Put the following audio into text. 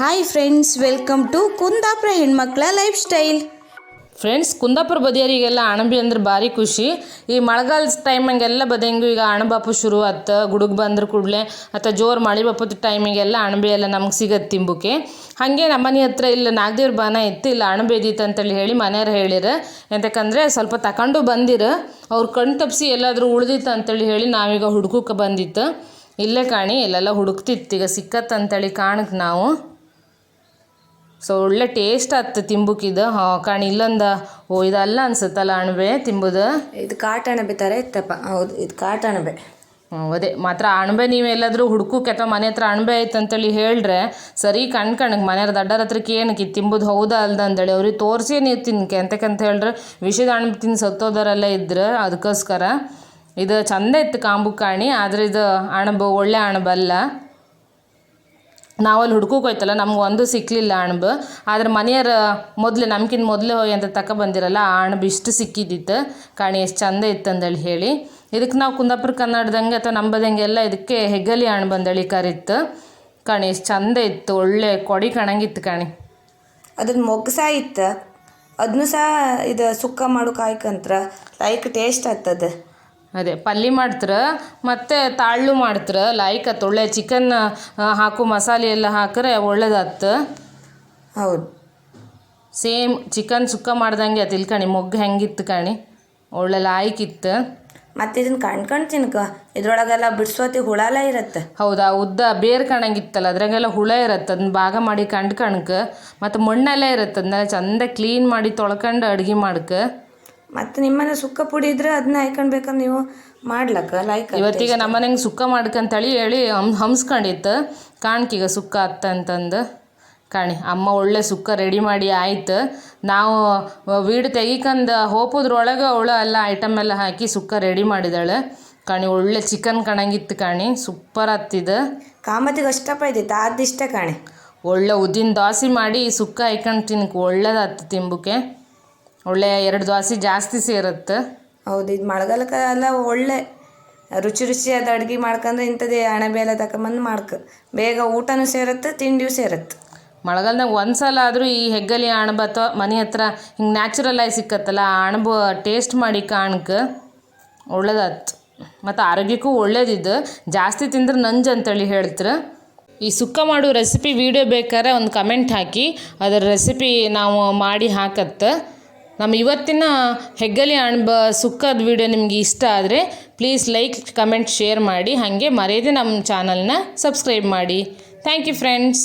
Hi friends welcome to Kundapura ಹೆಣ್ಮಕ್ಳ life style friends Kundapura ಬದಿಯರಿಗೆಲ್ಲ ಅಣಬಿ ಅಂದ್ರೆ ಭಾರಿ ಖುಷಿ ಈ ಮಳೆಗಾಲದ ಟೈಮಂಗೆಲ್ಲ ಬದಂಗು ಈಗ ಅಣಬಾಪು ಶುರು ಆತ ಗುಡುಗ್ ಬಂದ್ರ ಕೂಡಲೇ ಅಥವಾ ಜೋರು ಮಳೆ ಬಪ್ಪದ ಟೈಮಿಗೆಲ್ಲ ಅಣಬೆ ಎಲ್ಲ ನಮ್ಗೆ ಸಿಗತ್ತೆ ತಿಂಬುಕೆ. ಹಾಗೆ ನಮ್ಮನೆ ಹತ್ರ ಇಲ್ಲ ನಾಗದೇವ್ರ ಬಾನ ಇತ್ತು, ಇಲ್ಲ ಅಣಬೆ ಇದ್ದಿತ್ತು ಅಂತೇಳಿ ಹೇಳಿ ಮನೆಯವ್ರು ಹೇಳಿರ. ಎಂತಕ್ಕಂದರೆ ಸ್ವಲ್ಪ ತಕೊಂಡು ಬಂದಿರ. ಅವ್ರು ಕಣ್ಣು ತಪ್ಪಿಸಿ ಎಲ್ಲಾದರೂ ಉಳ್ದಿತ್ತು ಅಂತೇಳಿ ಹೇಳಿ ನಾವೀಗ ಹುಡುಕಕ್ಕೆ ಬಂದಿತ್ತು. ಇಲ್ಲೇ ಕಾಣಿ, ಇಲ್ಲೆಲ್ಲ ಹುಡುಕ್ತಿತ್ತು, ಈಗ ಸಿಕ್ಕತ್ತಂತೇಳಿ ಕಾಣಕ್ಕೆ ನಾವು. ಸೊ ಒಳ್ಳೆ ಟೇಸ್ಟ್ ಆತು ತಿಂಬುಕಿದು. ಹಾಂ ಕಾಣಿ ಇಲ್ಲೊಂದು ಓ ಇದಲ್ಲ ಅನ್ಸುತ್ತಲ್ಲ ಅಣಬೆ ತಿಂಬುದು? ಇದು ಕಾಟ ಅಣಬೆ ಥರ ಇತ್ತಪ್ಪ. ಹೌದು ಇದು ಕಾಟ ಅಣಬೆ. ಹ್ಞೂ ಅದೇ ಮಾತ್ರ ಅಣಬೆ ನೀವೆಲ್ಲಾದರೂ ಹುಡುಕಕ್ಕೆ ಅಥವಾ ಮನೆ ಹತ್ರ ಅಣಬೆ ಆಯ್ತು ಅಂತೇಳಿ ಹೇಳ್ರೆ ಸರಿ ಕಣ್ ಕಣಕ್ಕೆ ಮನೆಯವ್ರ ದಡ್ಡರ ಹತ್ರಕ್ಕೆ ಏನಕ್ಕೆ ಇದು ತಿಂಬುದು ಹೌದಾ ಅಲ್ದ ಅಂತೇಳಿ ಅವ್ರಿಗೆ ತೋರಿಸಿ ನೀವು ತಿನ್ಕೆ. ಅಂತಕ್ಕಂತ ಹೇಳ್ರೆ ವಿಷದ ಅಣಬೆ ತಿಂದು ಸತ್ತೋದರೆಲ್ಲ ಇದ್ರೆ ಅದಕ್ಕೋಸ್ಕರ ಇದು ಚಂದ ಇತ್ತು ಕಾಂಬು ಕಾಣಿ ಆದರೆ ಇದು ಅಣಬು ಒಳ್ಳೆ ಅಣಬಲ್ಲ ನಾವಲ್ಲಿ ಹುಡ್ಕೋಕೆ ಹೋಯ್ತಲ್ಲ, ನಮ್ಗೆ ಒಂದು ಸಿಕ್ಕಲಿಲ್ಲ ಅಣ್ಬು. ಆದ್ರೆ ಮನೆಯವ್ರ ಮೊದಲು ನಮ್ಗಿಂತ ಮೊದಲೇ ಅಂತ ತಕ ಬಂದಿರಲ್ಲ, ಆ ಅಣ್ಬು ಇಷ್ಟು ಸಿಕ್ಕಿದ್ದಿತ್ತು. ಕಾಣಿ ಎಷ್ಟು ಚಂದ ಇತ್ತು ಅಂದೇಳಿ ಹೇಳಿ. ಇದಕ್ಕೆ ನಾವು ಕುಂದಾಪುರ ಕನ್ನಡದಂಗೆ ಅಥವಾ ನಂಬದಂಗೆ ಎಲ್ಲ ಇದಕ್ಕೆ ಹೆಗ್ಗಲಿ ಅಣ್ಬು ಅಂದೇಳಿ ಕರಿತ್ತು ಕಾಣಿ ಎಷ್ಟು ಚಂದ ಇತ್ತು, ಒಳ್ಳೆ ಕೊಡಿ ಕಣಂಗಿತ್ತು ಕಾಣಿ. ಅದನ್ನು ಮೊಗ್ಗು ಸಹ ಇತ್ತು. ಅದನ್ನು ಸಹ ಇದು ಸುಕ್ಕ ಮಾಡೋಕಾಯ್ಕಂತ್ರ ಲೈಕ್ ಟೇಸ್ಟ್ ಆಗ್ತದೆ ಅದೇ ಪಲ್ಯ ಮಾಡ್ತ್ರ ಮತ್ತು ತಾಳು ಮಾಡ್ತ್ರ ಲಾಯ್ಕತ್ತು ಆತು ಒಳ್ಳೆ ಚಿಕನ್ ಹಾಕು ಮಸಾಲೆ ಎಲ್ಲ ಹಾಕ್ರೆ ಒಳ್ಳೇದಾತು. ಹೌದು. ಸೇಮ್ ಚಿಕನ್ ಸುಕ್ಕ ಮಾಡ್ದಂಗೆ ಅದು ಕಣಿ ಮೊಗ್ಗು ಹೆಂಗಿತ್ತು ಕಾಣಿ ಒಳ್ಳೆ ಲಾಯ್ಕಿತ್ತು ಮತ್ತು ಇದನ್ನ ಕಣ್ಕಂಡು ತಿನ್ಕ ಇದ್ರೊಳಗೆಲ್ಲ ಬಿಡ್ಸೋತಿ ಹುಳಲ ಇರತ್ತೆ. ಹೌದಾ ಉದ್ದ ಬೇರ್ ಕಣಂಗಿತ್ತಲ್ಲ ಅದ್ರಾಗೆಲ್ಲ ಹುಳ ಇರತ್ತೆ ಅದನ್ನ ಭಾಗ ಮಾಡಿ ಕಂಡು ಕಣ್ಕ ಮತ್ತು ಮಣ್ಣೆಲ್ಲ ಇರತ್ತೆ ಅದನ್ನೆಲ್ಲ ಚಂದ ಕ್ಲೀನ್ ಮಾಡಿ ತೊಳ್ಕೊಂಡು ಅಡುಗೆ ಮಾಡಕ್ಕೆ ಮತ್ತು ನಿಮ್ಮನೆ ಸುಕ್ಕ ಪುಡಿ ಇದ್ರೆ ಅದನ್ನ ಹಾಕೊಂಡ್ಬೇಕಂದ್ರೆ ನೀವು ಮಾಡ್ಲಕ್ಕ ಲೈಕ್ ಇವತ್ತೀಗ ನಮ್ಮನೆಗೆ ಸುಕ್ಕ ಮಾಡ್ಕಂತೇಳಿ ಹೇಳಿ ಹಮ್ ಹಮ್ಸ್ಕೊಂಡಿತ್ತು ಕಾಣ್ಕೀಗ ಸುಕ್ಕ ಅತ್ತ ಅಂತಂದು. ಕಾಣಿ ಅಮ್ಮ ಒಳ್ಳೆ ಸುಕ್ಕ ರೆಡಿ ಮಾಡಿ ಆಯ್ತು. ನಾವು ವೀಡ್ ತೆಗಿಕಂದು ಹೋಪೋದ್ರೊಳಗೆ ಅವಳು ಎಲ್ಲ ಐಟಮ್ ಎಲ್ಲ ಹಾಕಿ ಸುಕ್ಕ ರೆಡಿ ಮಾಡಿದಾಳೆ. ಕಾಣಿ ಒಳ್ಳೆ ಚಿಕನ್ ಕಣಂಗಿತ್ತು ಕಾಣಿ ಸೂಪರ್ ಹತ್ತಿದ ಕಾಮತಿಗೆ ಅಷ್ಟಪ್ಪ ಇದ್ದಿತ್ತು ಅದಿಷ್ಟ ಕಾಣಿ? ಒಳ್ಳೆ ಉದ್ದಿನ ದೋಸೆ ಮಾಡಿ ಸುಕ್ಕ ಹಾಕೊಂಡು ತಿನ್ನಕ್ಕೆ ಒಳ್ಳೇದಾತು ತಿಂಬುಕ್ಕೆ ಒಳ್ಳೆ ಎರಡು ದ್ವಾಸಿ ಜಾಸ್ತಿ ಸೇರುತ್ತೆ. ಹೌದು ಇದು ಮಳೆಗಾಲಕ್ಕೆ ಎಲ್ಲ ಒಳ್ಳೆ ರುಚಿ ರುಚಿಯಾದ ಅಡುಗೆ ಮಾಡ್ಕೊಂಡ್ರೆ ಇಂಥದ್ದೇ ಅಣಬೆ ಎಲ್ಲ ತಗೊಂಬಂದು ಮಾಡ್ಕ. ಬೇಗ ಊಟನೂ ಸೇರುತ್ತೆ ತಿಂಡಿಯೂ ಸೇರುತ್ತೆ. ಮಳೆಗಾಲದಾಗ ಒಂದು ಸಲ ಆದರೂ ಈ ಹೆಗ್ಗಲಿ ಅಣಬ ಅಥವಾ ಮನೆ ಹತ್ರ ಹಿಂಗೆ ನ್ಯಾಚುರಲ್ ಆಗಿ ಸಿಕ್ಕತ್ತಲ್ಲ ಆ ಅಣಬು ಟೇಸ್ಟ್ ಮಾಡಿ ಕಾಣಕ್ಕೆ ಒಳ್ಳೇದಾತು. ಮತ್ತು ಆರೋಗ್ಯಕ್ಕೂ ಒಳ್ಳೇದಿದ್ದು ಜಾಸ್ತಿ ತಿಂದ್ರೆ ನಂಜ್ ಅಂತೇಳಿ ಹೇಳ್ತಾರೆ. ಈ ಸುಕ್ಕ ಮಾಡೋ ರೆಸಿಪಿ ವಿಡಿಯೋ ಬೇಕಾದ್ರೆ ಒಂದು ಕಮೆಂಟ್ ಹಾಕಿ. ಅದರ ರೆಸಿಪಿ ನಾವು ಮಾಡಿ ಹಾಕತ್ತೆ. ನಮ್ಮ ಇವತ್ತಿನ ಹೆಗ್ಗಲಿ ಅಣ್ಬ ಸುಕ್ಕದ ವಿಡಿಯೋ ನಿಮಗೆ ಇಷ್ಟ ಆದರೆ ಪ್ಲೀಸ್ ಲೈಕ್ ಕಮೆಂಟ್ ಶೇರ್ ಮಾಡಿ. ಹಾಗೆ ಮರೆಯದೆ ನಮ್ಮ ಚಾನಲ್ನ ಸಬ್ಸ್ಕ್ರೈಬ್ ಮಾಡಿ. Thank you friends